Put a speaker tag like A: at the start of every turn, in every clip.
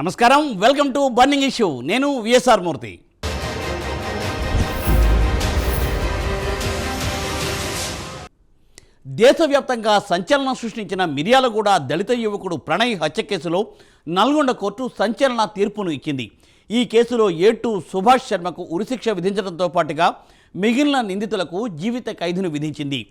A: నమస్కారం welcome to burning issue. నేను VSR Murthy. దేశవ్యాప్తంగా సంచలనం సృష్టించిన మిర్యాలగూడ దళిత యువకుడు ప్రణయ్ హత్య కేసులో నల్గొండ కోర్టు సంచలన తీర్పును ఇచ్చింది. ఈ కేసులో ఏటూ సుభాష్ శర్మకు ఉరిశిక్ష విధించడంతో పాటుగా మిగిలిన నిందితులకు జీవిత ఖైదును విధించింది.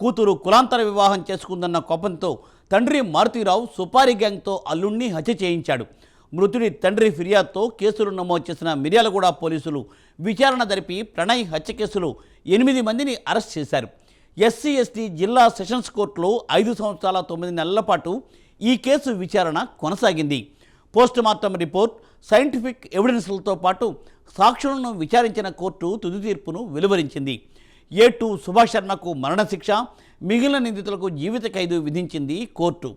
A: కూతురు కులాంతర వివాహం చేసుకుందన్న కోపంతో తండ్రి మారుతీరావు సుపారీ గ్యాంగ్తో అల్లుణ్ణి హత్య చేయించాడు. మృతుడి తండ్రి ఫిర్యాదుతో కేసులు నమోదు చేసిన మిర్యాలగూడ పోలీసులు విచారణ జరిపి ప్రణయ్ హత్య కేసులో ఎనిమిది మందిని అరెస్ట్ చేశారు. ఎస్సీ ఎస్టీ జిల్లా సెషన్స్ కోర్టులో ఐదు సంవత్సరాల తొమ్మిది నెలల పాటు ఈ కేసు విచారణ కొనసాగింది. పోస్ట్ మార్టం రిపోర్ట్ సైంటిఫిక్ ఎవిడెన్స్లతో పాటు సాక్షులను విచారించిన కోర్టు తుది తీర్పును వెలువరించింది. ఏ టూ సుభాష్ శర్మకు మరణశిక్ష మిగిలిన నిందితులకు జీవిత ఖైదు విధించింది కోర్టు.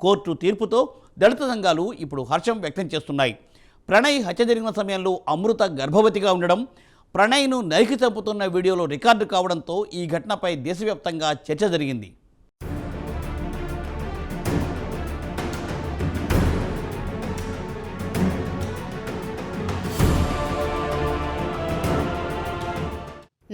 A: కోర్టు తీర్పుతో దళిత సంఘాలు ఇప్పుడు హర్షం వ్యక్తం చేస్తున్నాయి. ప్రణయ్ హత్య జరిగిన సమయంలో అమృత గర్భవతిగా ఉండడం ప్రణయ్ను నరికి చంపుతున్న వీడియోలో రికార్డు కావడంతో ఈ ఘటనపై దేశవ్యాప్తంగా చర్చ జరిగింది.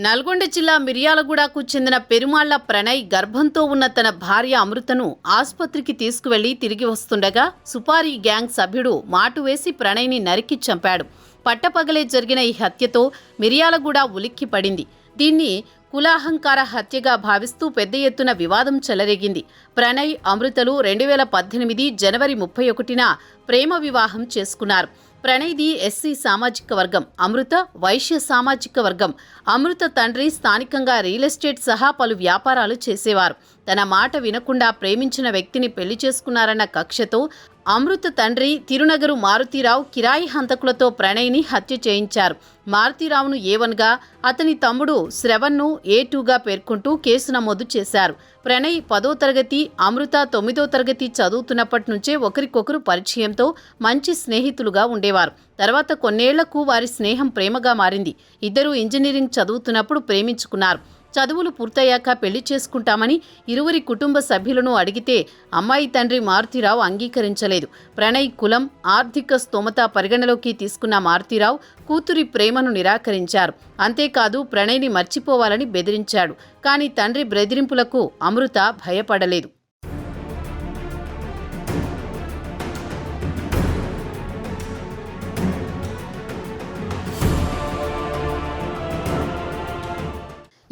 B: నల్గొండ జిల్లా మిర్యాలగూడకు చెందిన పెరుమాళ్ళ ప్రణయ్ గర్భంతో ఉన్న తన భార్య అమృతను ఆసుపత్రికి తీసుకువెళ్ళి తిరిగి వస్తుండగా సుపారీ గ్యాంగ్ సభ్యుడు మాటు వేసి ప్రణయ్ని నరికి చంపాడు. పట్టపగలే జరిగిన ఈ హత్యతో మిర్యాలగూడ ఉలిక్కి పడింది దీన్ని కులాహంకార హత్యగా భావిస్తూ పెద్ద ఎత్తున వివాదం చెలరేగింది. ప్రణయ్ అమృతలు రెండు వేల పద్దెనిమిది జనవరి ముప్పై ఒకటిన ప్రేమ వివాహం చేసుకున్నారు. ప్రణయ్ది ఎస్సీ సామాజిక వర్గం అమృత వైశ్య సామాజిక వర్గం. అమృత తండ్రి స్థానికంగా రియల్ ఎస్టేట్ సహా పలు వ్యాపారాలు చేసేవారు. తన మాట వినకుండా ప్రేమించిన వ్యక్తిని పెళ్ళి చేసుకున్నారన్న కక్షతో అమృత తండ్రి తిరునగరు మారుతీరావు కిరాయి హంతకులతో ప్రణయ్ని హత్య చేయించారు. మారుతీరావును ఏవన్గా అతని తమ్ముడు శ్రవణ్ను ఏ టూగా పేర్కొంటూ కేసు నమోదు చేశారు. ప్రణయ్ పదో తరగతి అమృత తొమ్మిదో తరగతి చదువుతున్నప్పటి నుంచే ఒకరికొకరు పరిచయంతో మంచి స్నేహితులుగా ఉండేవారు. తర్వాత కొన్నేళ్ళకు వారి స్నేహం ప్రేమగా మారింది. ఇద్దరూ ఇంజనీరింగ్ చదువుతున్నప్పుడు ప్రేమించుకున్నారు. చదువులు పూర్తయ్యాక పెళ్ళి చేసుకుంటామని ఇరువురి కుటుంబ సభ్యులను అడిగితే అమ్మాయి తండ్రి మారుతీరావు అంగీకరించలేదు. ప్రణయ్ కులం ఆర్థిక స్తోమత పరిగణలోకి తీసుకున్న మారుతీరావు కూతురి ప్రేమను నిరాకరించారు. అంతేకాదు ప్రణయ్ని మర్చిపోవాలని బెదిరించాడు. కానీ తండ్రి బెదిరింపులకు అమృత భయపడలేదు.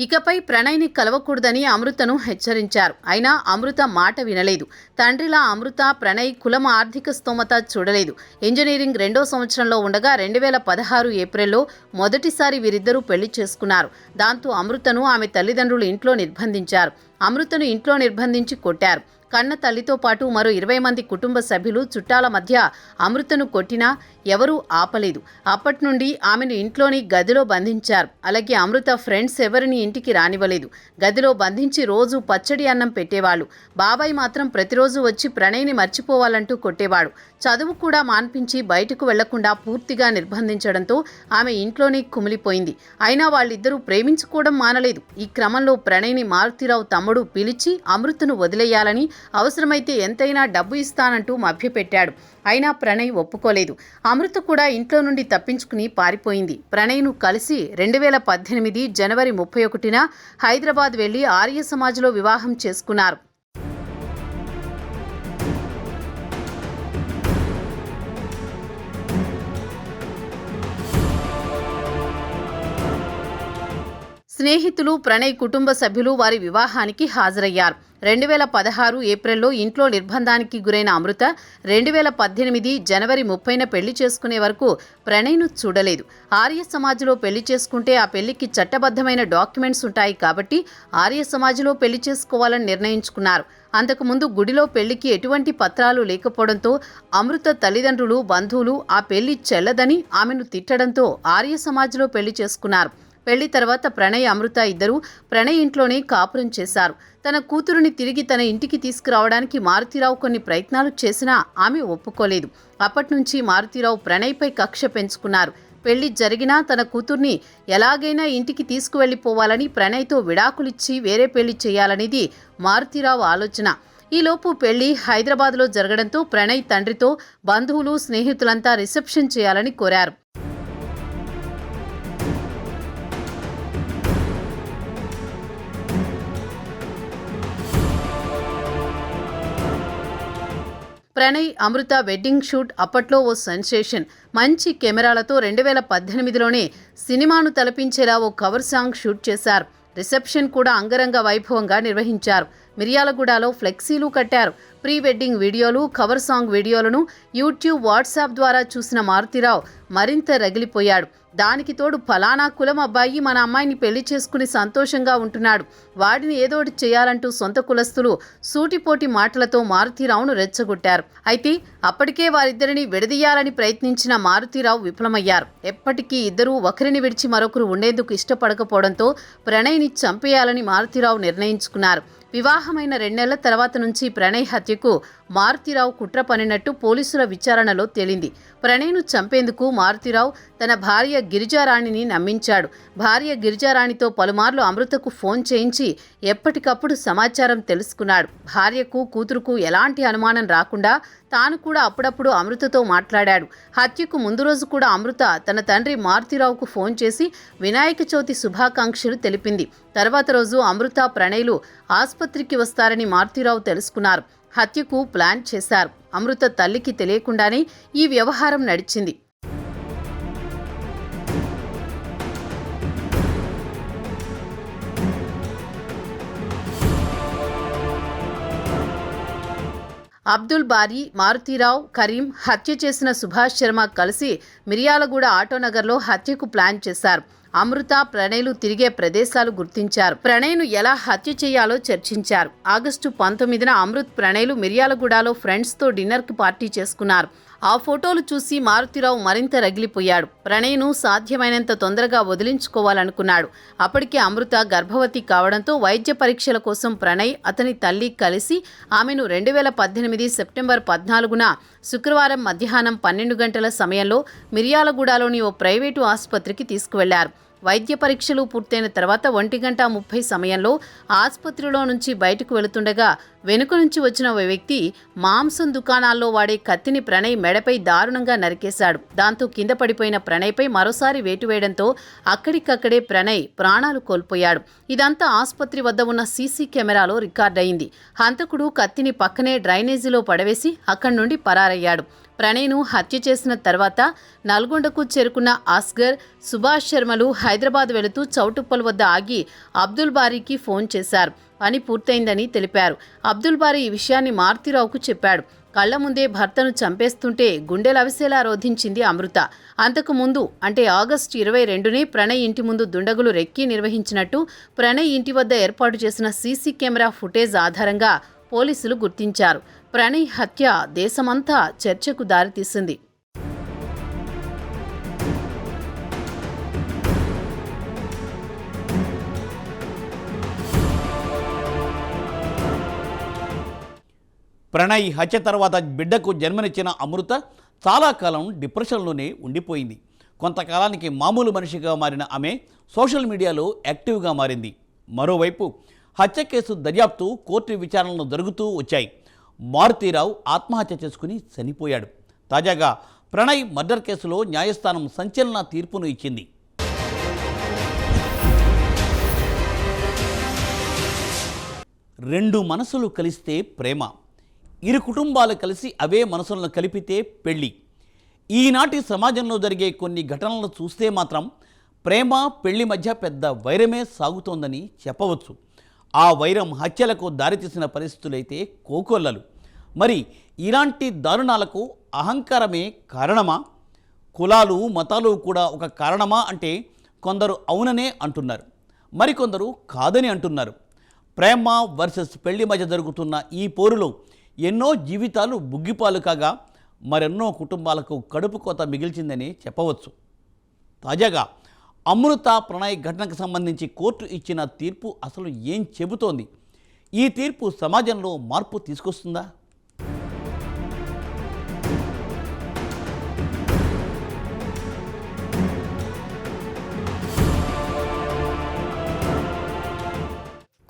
B: ఇకపై ప్రణయ్ని కలవకూడదని అమృతను హెచ్చరించారు. అయినా అమృత మాట వినలేదు. తండ్రిలా అమృత ప్రణయ్ కులం ఆర్థిక స్తోమత చూడలేదు. ఇంజనీరింగ్ రెండో సంవత్సరంలో ఉండగా రెండు వేల పదహారు ఏప్రిల్లో మొదటిసారి వీరిద్దరూ పెళ్ళి చేసుకున్నారు. దాంతో అమృతను ఆమె తల్లిదండ్రులు ఇంట్లో నిర్బంధించారు. అమృతను ఇంట్లో నిర్బంధించి కొట్టారు. కన్న తల్లితో పాటు మరో ఇరవై మంది కుటుంబ సభ్యులు చుట్టాల మధ్య అమృతను కొట్టినా ఎవరూ ఆపలేదు. అప్పటి నుండి ఆమెను ఇంట్లోని గదిలో బంధించారు. అలాగే అమృత ఫ్రెండ్స్ ఎవరిని ఇంటికి రానివ్వలేదు. గదిలో బంధించి రోజు పచ్చడి అన్నం పెట్టేవాళ్ళు. బాబాయ్ మాత్రం ప్రతిరోజు వచ్చి ప్రణయ్ని మర్చిపోవాలంటూ కొట్టేవాడు. చదువు కూడా మాన్పించి బయటకు వెళ్ళకుండా పూర్తిగా నిర్బంధించడంతో ఆమె ఇంట్లోనే కుమిలిపోయింది. అయినా వాళ్ళిద్దరూ ప్రేమించుకోవడం మానలేదు. ఈ క్రమంలో ప్రణయ్ని మారుతిరావు తమ్ముడు పిలిచి అమృతను వదిలేయాలని అవసరమైతే ఎంతైనా డబ్బు ఇస్తానంటూ మభ్యపెట్టాడు. అయినా ప్రణయ్ ఒప్పుకోలేదు. అమృత కూడా ఇంట్లో నుండి తప్పించుకుని పారిపోయింది. ప్రణయ్ను కలిసి రెండు వేల పద్దెనిమిది జనవరి ముప్పై ఒకటిన హైదరాబాద్ వెళ్ళి ఆర్య సమాజ్లో వివాహం చేసుకున్నారు. స్నేహితులు ప్రణయ్ కుటుంబ సభ్యులు వారి వివాహానికి హాజరయ్యారు. రెండు వేల పదహారు ఏప్రిల్లో ఇంట్లో నిర్బంధానికి గురైన అమృత రెండు వేల పద్దెనిమిది జనవరి ముప్పైన పెళ్ళి చేసుకునే వరకు ప్రణయ్ను చూడలేదు. ఆర్య సమాజ్లో పెళ్ళి చేసుకుంటే ఆ పెళ్ళికి చట్టబద్ధమైన డాక్యుమెంట్స్ ఉంటాయి కాబట్టి ఆర్య సమాజ్లో పెళ్ళి చేసుకోవాలని నిర్ణయించుకున్నారు. అంతకుముందు గుడిలో పెళ్ళికి ఎటువంటి పత్రాలు లేకపోవడంతో అమృత తల్లిదండ్రులు బంధువులు ఆ పెళ్ళి చెల్లదని ఆమెను తిట్టడంతో ఆర్య సమాజ్లో పెళ్ళి చేసుకున్నారు. పెళ్ళి తర్వాత ప్రణయ్ అమృత ఇద్దరూ ప్రణయ్ ఇంట్లోనే కాపురం చేశారు. తన కూతురుని తిరిగి తన ఇంటికి తీసుకురావడానికి మారుతీరావు కొన్ని ప్రయత్నాలు చేసినా ఆమె ఒప్పుకోలేదు. అప్పటి నుంచి మారుతీరావు ప్రణయ్పై కక్ష పెంచుకున్నారు. పెళ్ళి జరిగినా తన కూతుర్ని ఎలాగైనా ఇంటికి తీసుకువెళ్ళిపోవాలని ప్రణయ్తో విడాకులిచ్చి వేరే పెళ్ళి చేయాలనేది మారుతీరావు ఆలోచన. ఈలోపు పెళ్ళి హైదరాబాద్లో జరగడంతో ప్రణయ్ తండ్రితో బంధువులు స్నేహితులంతా రిసెప్షన్ చేయాలని కోరారు. ప్రణయ్ అమృత వెడ్డింగ్ షూట్ అప్పట్లో ఓ సెన్సేషన్. మంచి కెమెరాలతో రెండు వేల పద్దెనిమిదిలోనే సినిమాను తలపించేలా ఓ కవర్ సాంగ్ షూట్ చేశారు. రిసెప్షన్ కూడా అంగరంగ వైభవంగా నిర్వహించారు. మిర్యాలగూడలో ఫ్లెక్సీలు కట్టారు. ప్రీ వెడ్డింగ్ వీడియోలు కవర్ సాంగ్ వీడియోలను యూట్యూబ్ వాట్సాప్ ద్వారా చూసిన మారుతిరావు మరింత రగిలిపోయాడు. దానికి తోడు ఫలానా కులం అబ్బాయి మన అమ్మాయిని పెళ్ళి చేసుకుని సంతోషంగా ఉంటున్నాడు. వాడిని ఏదోటి చేయాలంటూ సొంత కులస్తులు సూటిపోటి మాటలతో మారుతీరావును రెచ్చగొట్టారు. అయితే అప్పటికే వారిద్దరిని విడదీయాలని ప్రయత్నించిన మారుతీరావు విఫలమయ్యారు. ఎప్పటికీ ఇద్దరూ ఒకరిని విడిచి మరొకరు ఉండేందుకు ఇష్టపడకపోవడంతో ప్రణయ్ని చంపేయాలని మారుతీరావు నిర్ణయించుకున్నారు. వివాహమైన రెండేళ్ళ తర్వాత నుంచి ప్రణయ్ హత్యకు మారుతిరావు కుట్ర పనినట్టు పోలీసుల విచారణలో తేలింది. ప్రణయ్ను చంపేందుకు మారుతిరావు తన భార్య గిరిజారాణిని నమ్మించాడు. భార్య గిరిజారాణితో పలుమార్లు అమృతకు ఫోన్ చేయించి ఎప్పటికప్పుడు సమాచారం తెలుసుకున్నాడు. భార్యకు కూతురుకు ఎలాంటి అనుమానం రాకుండా తాను కూడా అప్పుడప్పుడు అమృతతో మాట్లాడాడు. హత్యకు ముందు రోజు కూడా అమృత తన తండ్రి మారుతిరావుకు ఫోన్ చేసి వినాయక చవితి శుభాకాంక్షలు తెలిపింది. తర్వాత రోజు అమృత ప్రణయ్లు ఆసుపత్రికి వస్తారని మారుతిరావు తెలుసుకున్నారు. హత్యకు ప్లాన్ చేశారు. అమృత తల్లికి తెలియకుండానే ఈ వ్యవహారం నడిచింది. అబ్దుల్ బారీ మారుతీరావు కరీం హత్య చేసిన సుభాష్ శర్మ కలిసి మిర్యాలగూడ ఆటోనగర్లో హత్యకు ప్లాన్ చేశారు. అమృత ప్రణయ్లు తిరిగే ప్రదేశాలు గుర్తించారు. ప్రణయ్ను ఎలా హత్య చేయాలో చర్చించారు. ఆగస్టు పంతొమ్మిదిన అమృత్ ప్రణయ్లు మిర్యాలగూడలో ఫ్రెండ్స్తో డిన్నర్కి పార్టీ చేసుకున్నారు. ఆ ఫోటోలు చూసి మారుతిరావు మరింత రగిలిపోయాడు. ప్రణయ్ను సాధ్యమైనంత తొందరగా వదిలించుకోవాలనుకున్నాడు. అప్పటికే అమృత గర్భవతి కావడంతో వైద్య పరీక్షల కోసం ప్రణయ్ అతని తల్లి కలిసి ఆమెను రెండు వేల పద్దెనిమిది సెప్టెంబర్ పద్నాలుగున శుక్రవారం మధ్యాహ్నం పన్నెండు గంటల సమయంలో మిర్యాలగూడలోని ఓ ప్రైవేటు ఆసుపత్రికి తీసుకువెళ్ళారు. వైద్య పరీక్షలు పూర్తయిన తర్వాత ఒంటి గంట ముప్పై సమయంలో ఆసుపత్రిలో నుంచి బయటకు వెళుతుండగా వెనుక నుంచి వచ్చిన ఓ వ్యక్తి మాంసం దుకాణాల్లో వాడే కత్తిని ప్రణయ్ మెడపై దారుణంగా నరికేశాడు. దాంతో కింద పడిపోయిన ప్రణయ్పై మరోసారి వేటు వేయడంతో అక్కడికక్కడే ప్రణయ్ ప్రాణాలు కోల్పోయాడు. ఇదంతా ఆసుపత్రి వద్ద ఉన్న సీసీ కెమెరాలో రికార్డయింది. హంతకుడు కత్తిని పక్కనే డ్రైనేజీలో పడవేసి అక్కడి నుండి పరారయ్యాడు. ప్రణయ్ను హత్య చేసిన తర్వాత నల్గొండకు చేరుకున్న ఆస్గర్ సుభాష్ శర్మలు హైదరాబాద్ వెళుతూ చౌటుప్పల్ వద్ద ఆగి అబ్దుల్ బారీకి ఫోన్ చేశారు. పని పూర్తయిందని తెలిపారు. అబ్దుల్ బారీ ఈ విషయాన్ని మారుతిరావుకు చెప్పాడు. కళ్ళ ముందే భర్తను చంపేస్తుంటే గుండెలవిసేలా రోధించింది అమృత. అంతకు ముందు అంటే ఆగస్టు ఇరవై రెండునే ప్రణయ్ ఇంటి ముందు దుండగులు రెక్కి నిర్వహించినట్టు ప్రణయ్ ఇంటి వద్ద ఏర్పాటు చేసిన సీసీ కెమెరా ఫుటేజ్ ఆధారంగా పోలీసులు గుర్తించారు. ప్రణయ్ హత్య దేశమంతా చర్చకు దారితీసింది.
A: ప్రణయ్ హత్య తర్వాత బిడ్డకు జన్మనిచ్చిన అమృత చాలా కాలం డిప్రెషన్లోనే ఉండిపోయింది. కొంతకాలానికి మామూలు మనిషిగా మారిన ఆమె సోషల్ మీడియాలో యాక్టివ్గా మారింది. మరోవైపు హత్య కేసు దర్యాప్తు కోర్టు విచారణలు జరుగుతూ వచ్చాయి. మారుతీరావు ఆత్మహత్య చేసుకుని చనిపోయాడు. తాజాగా ప్రణయ్ మర్డర్ కేసులో న్యాయస్థానం సంచలన తీర్పును ఇచ్చింది. రెండు మనసులు కలిస్తే ప్రేమ. ఇరు కుటుంబాలు కలిసి అవే మనసులను కలిపితే పెళ్ళి ఈనాటి సమాజంలో జరిగే కొన్ని ఘటనలు చూస్తే మాత్రం ప్రేమ పెళ్ళి మధ్య పెద్ద వైరమే సాగుతోందని చెప్పవచ్చు. ఆ వైరం హత్యలకు దారితీసిన పరిస్థితులైతే కోకొల్లలు. మరి ఇలాంటి దారుణాలకు అహంకారమే కారణమా? కులాలు మతాలు కూడా ఒక కారణమా అంటే కొందరు అవుననే అంటున్నారు. మరికొందరు కాదని అంటున్నారు. ప్రేమ వర్సెస్ పెళ్ళి మధ్య జరుగుతున్న ఈ పోరులో ఎన్నో జీవితాలు బుగ్గిపాలు కాగా మరెన్నో కుటుంబాలకు కడుపు కోత మిగిల్చిందని చెప్పవచ్చు. తాజాగా అమృత ప్రణయ్ ఘటనకు సంబంధించి కోర్టు ఇచ్చిన తీర్పు అసలు ఏం చెబుతోంది? ఈ తీర్పు సమాజంలో మార్పు తీసుకొస్తుందా?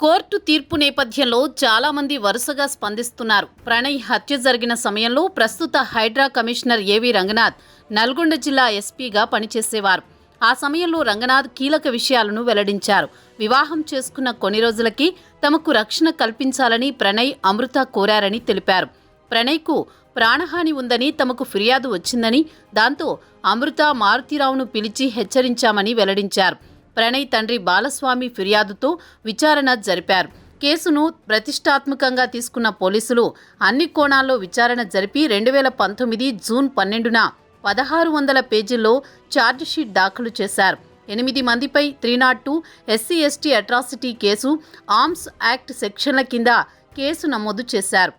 B: కోర్టు తీర్పు నేపథ్యంలో చాలామంది వరుసగా స్పందిస్తున్నారు. ప్రణయ్ హత్య జరిగిన సమయంలో ప్రస్తుత హైడ్రా కమిషనర్ ఏవి రంగనాథ్ నల్గొండ జిల్లా ఎస్పీగా పనిచేసేవారు. ఆ సమయంలో రంగనాథ్ కీలక విషయాలను వెల్లడించారు. వివాహం చేసుకున్న కొన్ని రోజులకి తమకు రక్షణ కల్పించాలని ప్రణయ్ అమృత కోరారని తెలిపారు. ప్రణయ్కు ప్రాణహాని ఉందని తమకు ఫిర్యాదు వచ్చిందని దాంతో అమృత మారుతీరావును పిలిచి హెచ్చరించామని వెల్లడించారు. ప్రణయ్ తండ్రి బాలస్వామి ఫిర్యాదుతో విచారణ జరిపారు. కేసును ప్రతిష్టాత్మకంగా తీసుకున్న పోలీసులు అన్ని కోణాల్లో విచారణ జరిపి రెండు వేల పంతొమ్మిది జూన్ పన్నెండున పదహారు వందల పేజీల్లో ఛార్జిషీట్ దాఖలు చేశారు. ఎనిమిది మందిపై three not two SC ST atrocity case arms act సెక్షన్ల కింద కేసు నమోదు చేశారు.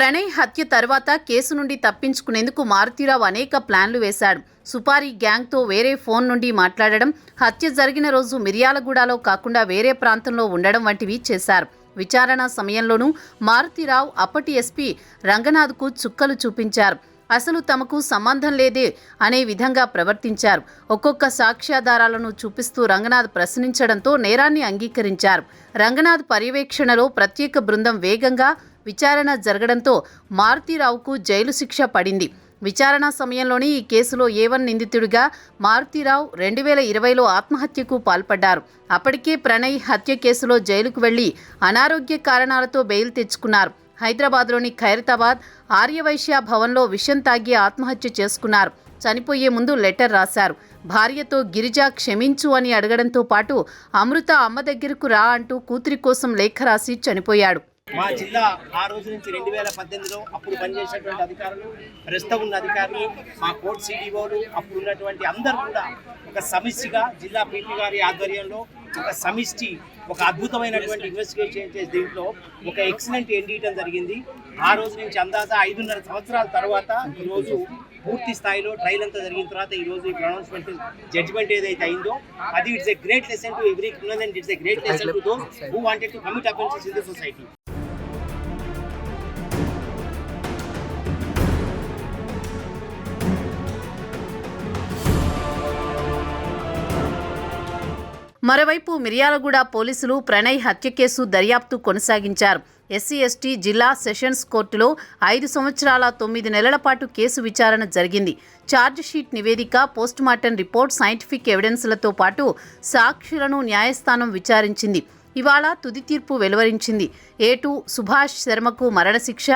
B: ప్రణయ్ హత్య తర్వాత కేసు నుండి తప్పించుకునేందుకు మారుతీరావు అనేక ప్లాన్లు వేశాడు. సుపారీ గ్యాంగ్తో వేరే ఫోన్ నుండి మాట్లాడడం హత్య జరిగిన రోజు మిర్యాలగూడలో కాకుండా వేరే ప్రాంతంలో ఉండడం వంటివి చేశారు. విచారణ సమయంలోనూ మారుతీరావు అప్పటి ఎస్పీ రంగనాథ్కు చుక్కలు చూపించారు. అసలు తమకు సంబంధం లేదే అనే విధంగా ప్రవర్తించారు. ఒక్కొక్క సాక్ష్యాధారాలను చూపిస్తూ రంగనాథ్ ప్రశ్నించడంతో నేరాన్ని అంగీకరించారు. రంగనాథ్ పర్యవేక్షణలో ప్రత్యేక బృందం వేగంగా విచారణ జరగడంతో మారుతీరావుకు జైలు శిక్ష పడింది. విచారణ సమయంలోనే ఈ కేసులో ఏవన్ నిందితుడిగా మారుతీరావు రెండు వేల ఇరవైలో ఆత్మహత్యకు పాల్పడ్డారు. అప్పటికే ప్రణయ్ హత్య కేసులో జైలుకు వెళ్ళి అనారోగ్య కారణాలతో బెయిల్ తెచ్చుకున్నారు. హైదరాబాద్లోని ఖైరతాబాద్ ఆర్యవైశ్య భవన్లో విషం తాగి ఆత్మహత్య చేసుకున్నారు. చనిపోయే ముందు లెటర్ రాశారు. భార్యతో గిరిజ క్షమించు అని అడగడంతో పాటు అమృత అమ్మ దగ్గరకు రా అంటూ కూతురి కోసం లేఖ రాసి చనిపోయాడు.
C: మా జిల్లా ఆ రోజు నుంచి రెండు వేల పద్దెనిమిదిలో అప్పుడు పనిచేసినటువంటి అధికారులు ప్రస్తుతం ఉన్న అధికారులు మా కోర్టు సిడిఓలు అప్పుడు ఉన్నటువంటి అందరూ కూడా ఒక సమిష్టిగా జిల్లా పీపీ గారి ఆధ్వర్యంలో ఒక సమిష్టి ఒక అద్భుతమైనటువంటి ఇన్వెస్టిగేషన్ చేసే దీంట్లో ఒక ఎక్సలెంట్ ఎండియటం జరిగింది. ఆ రోజు నుంచి అందాజా ఐదున్నర సంవత్సరాల తర్వాత ఈరోజు పూర్తి స్థాయిలో ట్రయల్ అంతా జరిగిన తర్వాత ఈ రోజు ఈ ప్రొనౌన్స్మెంట్ జడ్జ్మెంట్ ఏదైతే అయిందో అది it's a great lesson to every criminal and it's a great lesson to those who wanted to commit offences in the society
B: మరోవైపు మిర్యాలగూడ పోలీసులు ప్రణయ్ హత్య కేసు దర్యాప్తు కొనసాగించారు. ఎస్సీ ఎస్టీ జిల్లా సెషన్స్ కోర్టులో ఐదు సంవత్సరాల తొమ్మిది నెలల పాటు కేసు విచారణ జరిగింది. షీట్ నివేదిక పోస్టుమార్టం రిపోర్ట్ సైంటిఫిక్ ఎవిడెన్స్లతో పాటు సాక్షులను న్యాయస్థానం విచారించింది. ఇవాళ తుది తీర్పు వెలువరించింది. ఏటు సుభాష్ శర్మకు మరణశిక్ష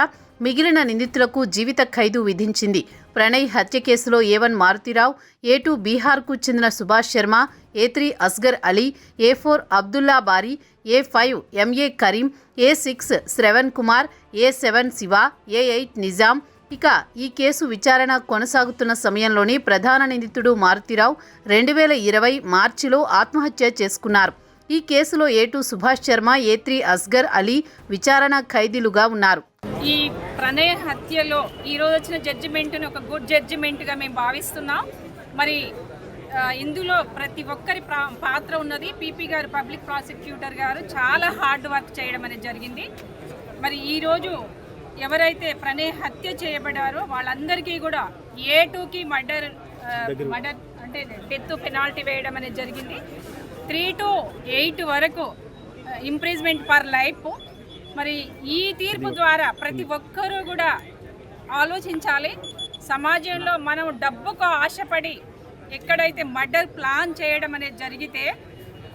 B: మిగిలిన నిందితులకు జీవిత ఖైదు విధించింది. ప్రణయ్ హత్య కేసులో A one Maruthi Rao A two బీహార్కు చెందిన Subhash Sharma A three Asghar Ali A four Abdullah Bari A five MA Kareem A six Shravan Kumar A seven Shiva A eight Nizam. ఇక ఈ కేసు విచారణ కొనసాగుతున్న సమయంలోనే ప్రధాన నిందితుడు మారుతిరావు రెండు వేల ఇరవై మార్చిలో ఆత్మహత్య చేసుకున్నారు. ఈ కేసులో A two Subhash Sharma A three Asghar Ali విచారణ ఖైదీలుగా ఉన్నారు.
D: ఈ ప్రణయ హత్యలో ఈరోజు వచ్చిన జడ్జిమెంట్ని ఒక గుడ్ జడ్జిమెంట్గా మేము భావిస్తున్నాం. మరి ఇందులో ప్రతి ఒక్కరి పాత్ర ఉన్నది. పీపీ గారు పబ్లిక్ ప్రాసిక్యూటర్ గారు చాలా హార్డ్ వర్క్ చేయడం అనేది జరిగింది. మరి ఈరోజు ఎవరైతే ప్రణయ్ హత్య చేయబడారో వాళ్ళందరికీ కూడా ఏ టూకి మర్డర్ మర్డర్ అంటే డెత్ పెనాల్టీ వేయడం అనేది జరిగింది. త్రీ టు ఎయిట్ వరకు ఇంప్రీజ్మెంట్ పర్ లైఫ్ మరి ఈ తీర్పు ద్వారా ప్రతి ఒక్కరూ కూడా ఆలోచించాలి. సమాజంలో మనం డబ్బుకు ఆశపడి ఎక్కడైతే మర్డర్ ప్లాన్ చేయడం అనేది జరిగితే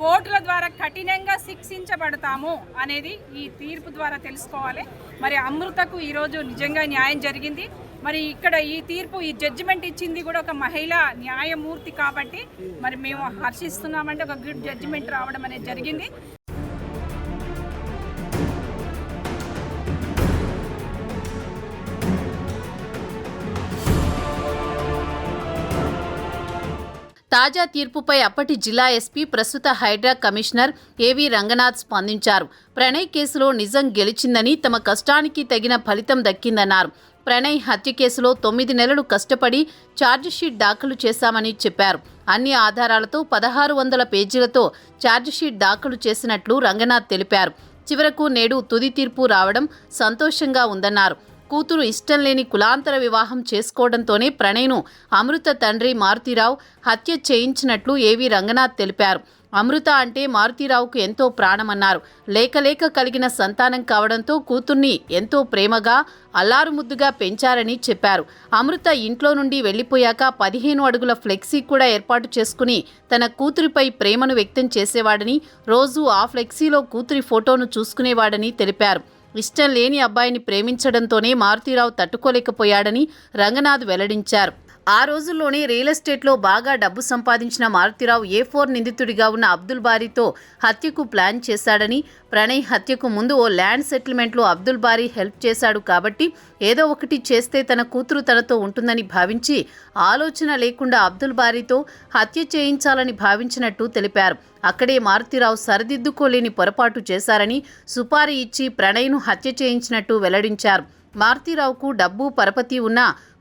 D: కోర్టుల ద్వారా కఠినంగా శిక్షించబడతాము అనేది ఈ తీర్పు ద్వారా తెలుసుకోవాలి. మరి అమృతకు ఈరోజు నిజంగా న్యాయం జరిగింది. మరి ఇక్కడ ఈ తీర్పు ఈ జడ్జిమెంట్ ఇచ్చింది కూడా ఒక మహిళా న్యాయమూర్తి కాబట్టి మరి మేము హర్షిస్తున్నామంటే ఒక గుడ్ జడ్జిమెంట్ రావడం అనేది జరిగింది.
B: తాజా తీర్పుపై అప్పటి జిల్లా ఎస్పీ ప్రస్తుత హైడ్రా కమిషనర్ ఏవి రంగనాథ్ స్పందించారు. ప్రణయ్ కేసులో నిజం గెలిచిందని తమ కష్టానికి తగిన ఫలితం దక్కిందన్నారు. ప్రణయ్ హత్య కేసులో తొమ్మిది నెలలు కష్టపడి ఛార్జిషీట్ దాఖలు చేశామని చెప్పారు. అన్ని ఆధారాలతో పదహారు వందల పేజీలతో ఛార్జిషీట్ దాఖలు చేసినట్లు రంగనాథ్ తెలిపారు. చివరకు నేడు తుది తీర్పు రావడం సంతోషంగా ఉందన్నారు. కూతురు ఇష్టం లేని కులాంతర వివాహం చేసుకోవడంతోనే ప్రణయ్ను అమృత తండ్రి మారుతీరావు హత్య చేయించినట్లు ఏవి రంగనాథ్ తెలిపారు. అమృత అంటే మారుతీరావుకు ఎంతో ప్రాణమన్నారు. లేకలేక కలిగిన సంతానం కావడంతో కూతుర్ని ఎంతో ప్రేమగా అల్లారు ముద్దుగా పెంచారని చెప్పారు. అమృత ఇంట్లో నుండి వెళ్ళిపోయాక పదిహేను అడుగుల ఫ్లెక్సీ కూడా ఏర్పాటు చేసుకుని తన కూతురిపై ప్రేమను వ్యక్తం చేసేవాడని రోజు ఆ ఫ్లెక్సీలో కూతురి ఫోటోను చూసుకునేవాడని తెలిపారు. ఇష్టం లేని అబ్బాయిని ప్రేమించడంతోనే మారుతీరావు తట్టుకోలేకపోయాడని రంగనాథ్ వెల్లడించారు. ఆ రోజుల్లోనే రియల్ ఎస్టేట్లో బాగా డబ్బు సంపాదించిన మారుతిరావు ఏ ఫోర్ నిందితుడిగా ఉన్న అబ్దుల్ బారీతో హత్యకు ప్లాన్ చేశాడని ప్రణయ్ హత్యకు ముందు ఓ ల్యాండ్ సెటిల్మెంట్లో అబ్దుల్ బారీ హెల్ప్ చేశాడు కాబట్టి ఏదో ఒకటి చేస్తే తన కూతురు తనతో ఉంటుందని భావించి ఆలోచన లేకుండా అబ్దుల్ బారీతో హత్య చేయించాలని భావించినట్టు తెలిపారు. అక్కడే మారుతిరావు సరిదిద్దుకోలేని పొరపాటు చేశారని సుపారీ ఇచ్చి ప్రణయ్ను హత్య చేయించినట్టు వెల్లడించారు. మారుతీరావుకు డబ్బు పరపతి ఉన్న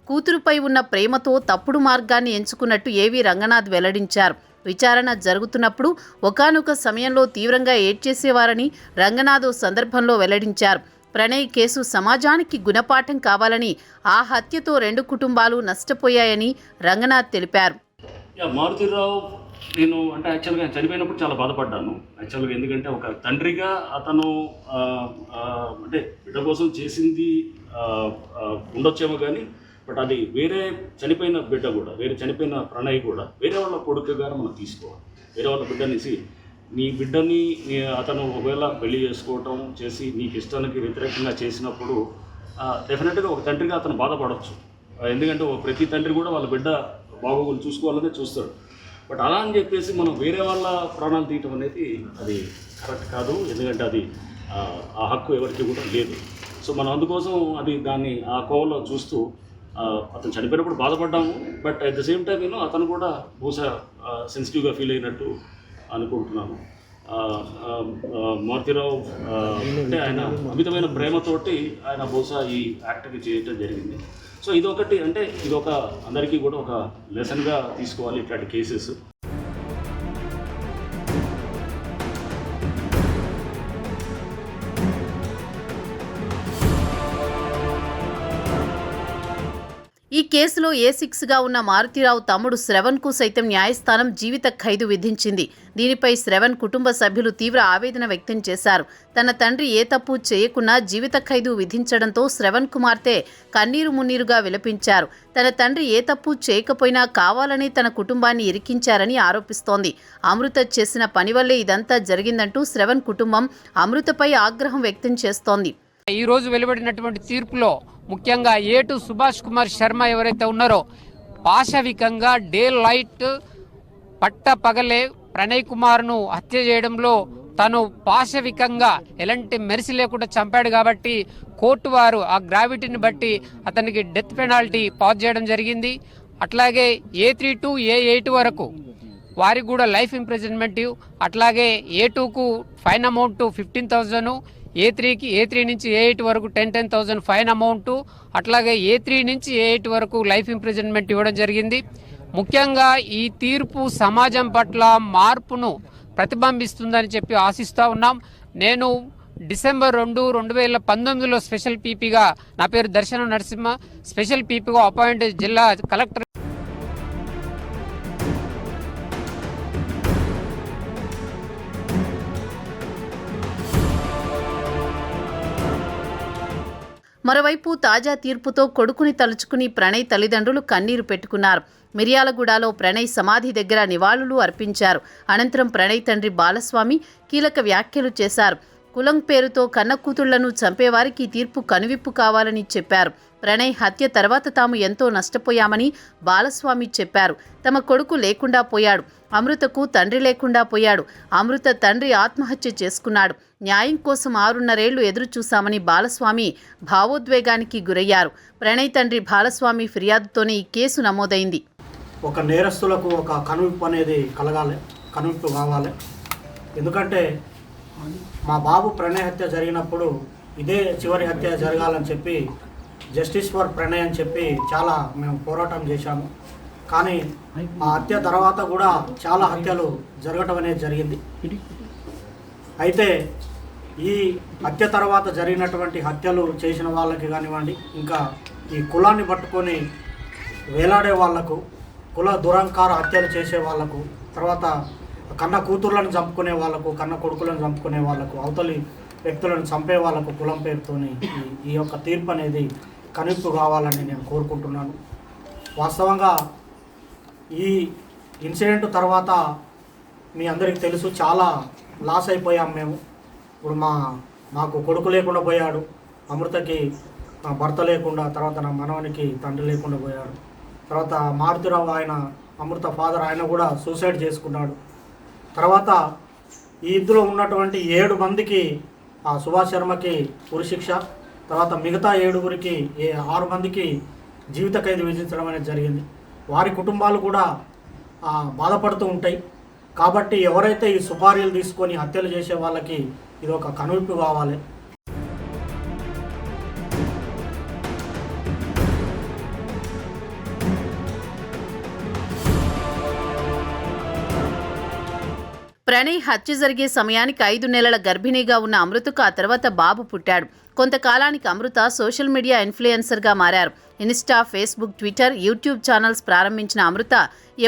B: కూతురుపై ఉన్న ప్రేమతో తప్పుడు మార్గాన్ని ఎంచుకున్నట్టు ఏవి రంగనాథ్ వెల్లడించారు. విచారణ జరుగుతున్నప్పుడు ఒకనొక సమయంలో తీవ్రంగా ఏడ్చేసేవారని రంగనాథ్ ఓ సందర్భంలో వెల్లడించారు. ప్రణయ్ కేసు సమాజానికి గుణపాఠం కావాలని ఆ హత్యతో రెండు కుటుంబాలు నష్టపోయాయని రంగనాథ్ తెలిపారు.
E: యా మారుతిరావు నేను అంటే యాక్చువల్గా చనిపోయినప్పుడు చాలా బాధపడ్డాను. యాక్చువల్గా ఎందుకంటే ఒక తండ్రిగా అతను అంటే బిడ్డ కోసం చేసింది ఉండొచ్చేమో కానీ బట్ అది వేరే చనిపోయిన బిడ్డ కూడా వేరే చనిపోయిన ప్రణయ్ కూడా వేరే వాళ్ళ కొడుకుగా మనం తీసుకోవాలి. వేరే వాళ్ళ బిడ్డనిసి నీ బిడ్డని అతను ఒకవేళ పెళ్ళి చేసుకోవటం చేసి నీకు ఇష్టానికి వ్యతిరేకంగా చేసినప్పుడు డెఫినెట్గా ఒక తండ్రిగా అతను బాధపడవచ్చు ఎందుకంటే ఒక ప్రతి తండ్రి కూడా వాళ్ళ బిడ్డ బాగోగులు చూసుకోవాలనే చూస్తాడు. బట్ అలా అని చెప్పేసి మనం వేరే వాళ్ళ ప్రాణాలు తీయటం అనేది అది కరెక్ట్ కాదు. ఎందుకంటే అది ఆ, హక్కు ఎవరికి కూడా లేదు. సో మనం అందుకోసం అది దాన్ని ఆ కోవలో చూస్తూ అతను చనిపోయినప్పుడు బాధపడ్డాము but at the same time నేను అతను కూడా బహుశా సెన్సిటివ్గా ఫీల్ అయినట్టు అనుకుంటున్నాను మారుతిరావు అంటే ఆయన అమితమైన ప్రేమతోటి ఆయన బహుశా ఈ యాక్ట్కి చేయటం జరిగింది. సో ఇదొకటి అంటే ఇదొక అందరికీ కూడా ఒక లెసన్గా తీసుకోవాలి ఇట్లాంటి కేసెస్
B: ఈ కేసులో ఏ సిక్స్గా ఉన్న మారుతీరావు తమ్ముడు శ్రవణ్కు సైతం న్యాయస్థానం జీవిత ఖైదు విధించింది. దీనిపై శ్రవణ్ కుటుంబ సభ్యులు తీవ్ర ఆవేదన వ్యక్తం చేశారు. తన తండ్రి ఏ తప్పు చేయకున్నా జీవిత ఖైదు విధించడంతో శ్రవణ్ కుమార్తె కన్నీరు మున్నీరుగా విలపించారు. తన తండ్రి ఏ తప్పు చేయకపోయినా కావాలని తన కుటుంబాన్ని ఇరికించారని ఆరోపిస్తోంది. అమృత చేసిన పని వల్లే ఇదంతా జరిగిందంటూ శ్రవణ్ కుటుంబం అమృతపై ఆగ్రహం వ్యక్తం చేస్తోంది.
F: ఈ రోజు వెలువడినటువంటి తీర్పులో ముఖ్యంగా ఏటు సుభాష్ కుమార్ శర్మ ఎవరైతే ఉన్నారో పాశవికంగా డే లైట్ పట్ట పగలే ప్రణయ్ కుమార్ను హత్య చేయడంలో తను పాశవికంగా ఎలాంటి మెరిసి లేకుండా చంపాడు కాబట్టి కోర్టు వారు ఆ గ్రావిటీని బట్టి అతనికి డెత్ పెనాల్టీ పాస్ చేయడం జరిగింది. అట్లాగే A three to A eight వరకు వారికి కూడా లైఫ్ ఇంప్రిజన్మెంట్ అట్లాగే A టూకు fine amount fifteen thousand A త్రీకి ఏ త్రీ నుంచి ఏ ఎయిట్ వరకు ten ten thousand fine amount అట్లాగే ఏ త్రీ నుంచి ఏ ఎయిట్ వరకు లైఫ్ ఇంప్రిజన్మెంట్ ఇవ్వడం జరిగింది. ముఖ్యంగా ఈ తీర్పు సమాజం పట్ల మార్పును ప్రతిబింబిస్తుందని చెప్పి ఆశిస్తూ ఉన్నాం. నేను డిసెంబర్ రెండు రెండు వేల పంతొమ్మిదిలో స్పెషల్ పీపీగా నా పేరు దర్శనం నరసింహ. స్పెషల్ పీపీగా అపాయింట్ జిల్లా కలెక్టర్
B: మరోవైపు తాజా తీర్పుతో కొడుకుని తలుచుకుని ప్రణయ్ తల్లిదండ్రులు కన్నీరు పెట్టుకున్నారు. మిర్యాలగూడలో ప్రణయ్ సమాధి దగ్గర నివాళులు అర్పించారు. అనంతరం ప్రణయ్ తండ్రి బాలస్వామి కీలక వ్యాఖ్యలు చేశారు. కులం పేరుతో కన్న కూతుళ్ళను చంపేవారికి తీర్పు కనువిప్పు కావాలని చెప్పారు. ప్రణయ్ హత్య తర్వాత తాము ఎంతో నష్టపోయామని బాలస్వామి చెప్పారు. తమ కొడుకు లేకుండా పోయాడు. అమృతకు తండ్రి లేకుండా పోయాడు. అమృత తండ్రి ఆత్మహత్య చేసుకున్నాడు. న్యాయం కోసం ఆరున్నరేళ్ళు ఎదురు చూశామని బాలస్వామి భావోద్వేగానికి గురయ్యారు. ప్రణయ్ తండ్రి బాలస్వామి ఫిర్యాదుతోనే ఈ కేసు నమోదైంది.
G: ఒక నేరస్తులకు ఒక కనువిప్పు అనేది కలగాలి కనువిప్పు కావాలి. ఎందుకంటే మా బాబు ప్రణయ హత్య జరిగినప్పుడు ఇదే చివరి హత్య జరగాలని చెప్పి జస్టిస్ ఫర్ ప్రణయ్ అని చెప్పి చాలా మేము పోరాటం చేశాము. కానీ ఆ హత్య తర్వాత కూడా చాలా హత్యలు జరగటం అనేది జరిగింది. అయితే ఈ హత్య తర్వాత జరిగినటువంటి హత్యలు చేసిన వాళ్ళకి కానివ్వండి ఇంకా ఈ కులాన్ని పట్టుకొని వేలాడే వాళ్ళకు కుల దురంకార హత్యలు చేసే వాళ్ళకు తర్వాత కన్న కూతుర్లను చంపుకునే వాళ్ళకు కన్న కొడుకులను చంపుకునే వాళ్ళకు అవతలి వ్యక్తులను చంపే వాళ్ళకు కులం పేరుతోని ఈ- ఈ యొక్క తీర్పు అనేది కనువిప్పు కావాలని నేను కోరుకుంటున్నాను. వాస్తవంగా ఈ ఇన్సిడెంట్ తర్వాత మీ అందరికీ తెలుసు చాలా లాస్ అయిపోయాం మేము. ఇప్పుడు మా మాకు కొడుకు లేకుండా పోయాడు అమృతకి నా భర్త లేకుండా తర్వాత నా మనవనికి తండ్రి లేకుండా పోయాడు. తర్వాత మారుతిరావు ఆయన అమృత ఫాదర్ ఆయన కూడా సూసైడ్ చేసుకున్నాడు. తర్వాత ఈ ఇందులో ఉన్నటువంటి ఏడు మందికి ఆ సుభాష్ శర్మకి ఉరిశిక్ష తర్వాత మిగతా ఏడుగురికి ఏ ఆరు మందికి జీవిత ఖైదు విధించడం అనేది జరిగింది. వారి కుటుంబాలు కూడా బాధపడుతూ ఉంటాయి. కాబట్టి ఎవరైతే ఈ సుపారీలు తీసుకొని హత్యలు చేసే వాళ్ళకి ఇది ఒక కనువిప్పు కావాలి.
B: ప్రణయ్ హత్య జరిగే సమయానికి ఐదు నెలల గర్భిణీగా ఉన్న అమృతకు ఆ తర్వాత బాబు పుట్టాడు. కొంతకాలానికి అమృత సోషల్ మీడియా ఇన్ఫ్లుయెన్సర్గా మారారు. Insta Facebook Twitter YouTube channels ప్రారంభించిన అమృత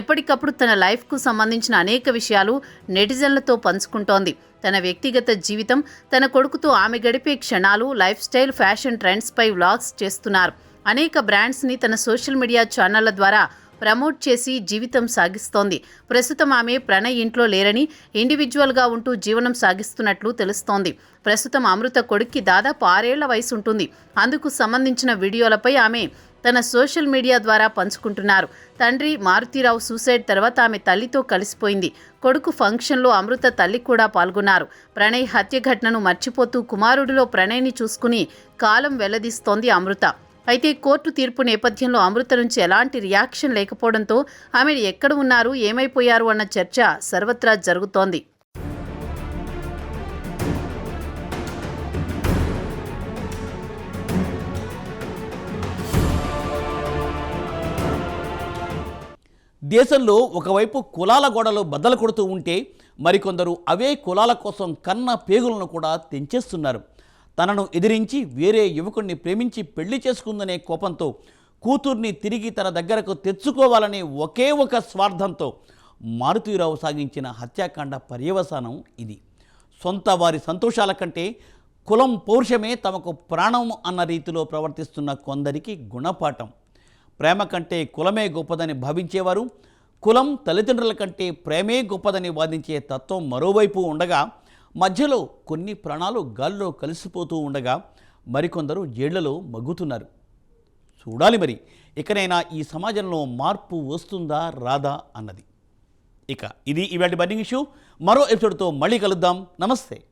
B: ఎప్పటికప్పుడు తన లైఫ్కు సంబంధించిన అనేక విషయాలు నెటిజన్లతో పంచుకుంటోంది. తన వ్యక్తిగత జీవితం తన కొడుకుతో ఆమె గడిపే క్షణాలు లైఫ్ స్టైల్ ఫ్యాషన్ ట్రెండ్స్పై వ్లాగ్స్ చేస్తున్నారు. అనేక బ్రాండ్స్ని తన సోషల్ మీడియా ఛానళ్ళ ద్వారా ప్రమోట్ చేసి జీవితం సాగిస్తోంది. ప్రస్తుతం ఆమె ప్రణయ్ ఇంట్లో లేరని ఇండివిజువల్గా ఉంటూ జీవనం సాగిస్తున్నట్లు తెలుస్తోంది. ప్రస్తుతం అమృత కొడుక్కి దాదాపు ఆరేళ్ళ వయసు ఉంటుంది అందుకు సంబంధించిన వీడియోలపై ఆమె తన సోషల్ మీడియా ద్వారా పంచుకుంటున్నారు. తండ్రి మారుతీరావు సూసైడ్ తర్వాత ఆమె తల్లితో కలిసిపోయింది. కొడుకు ఫంక్షన్లో అమృత తల్లి కూడా పాల్గొన్నారు. ప్రణయ్ హత్య ఘటనను మర్చిపోతూ కుమారుడిలో ప్రణయ్ని చూసుకుని కాలం వెల్లదీస్తోంది అమృత. అయితే కోర్టు తీర్పు నేపథ్యంలో అమృత నుంచి ఎలాంటి రియాక్షన్ లేకపోవడంతో ఆమె ఎక్కడ ఉన్నారు ఏమైపోయారు అన్న చర్చ సర్వత్రా జరుగుతోంది.
A: దేశంలో ఒకవైపు కులాల గోడలు బద్దలు కొడుతూ ఉంటే మరికొందరు అవే కులాల కోసం కన్న పేగులను కూడా తెంచేస్తున్నారు. తనను ఎదిరించి వేరే యువకుణ్ణి ప్రేమించి పెళ్ళి చేసుకుందనే కోపంతో కూతుర్ని తిరిగి తన దగ్గరకు తెచ్చుకోవాలనే ఒకే ఒక స్వార్థంతో మారుతీరావు సాగించిన హత్యాకాండ పర్యవసానం ఇది. సొంత వారి సంతోషాల కంటే కులం పౌరుషమే తమకు ప్రాణం అన్న రీతిలో ప్రవర్తిస్తున్న కొందరికి గుణపాఠం. ప్రేమ కంటే కులమే గొప్పదని భావించేవారు కులం తల్లిదండ్రుల కంటే ప్రేమే గొప్పదని వాదించే తత్వం మరోవైపు ఉండగా మధ్యలో కొన్ని ప్రాణాలు గాల్లో కలిసిపోతూ ఉండగా మరికొందరు ఏళ్ళలో మగ్గుతున్నారు. చూడాలి మరి ఇకనైనా ఈ సమాజంలో మార్పు వస్తుందా రాదా అన్నది. ఇక ఇది ఇవాటి బర్నింగ్ ఇష్యూ. మరో ఎపిసోడ్తో మళ్ళీ కలుద్దాం. నమస్తే.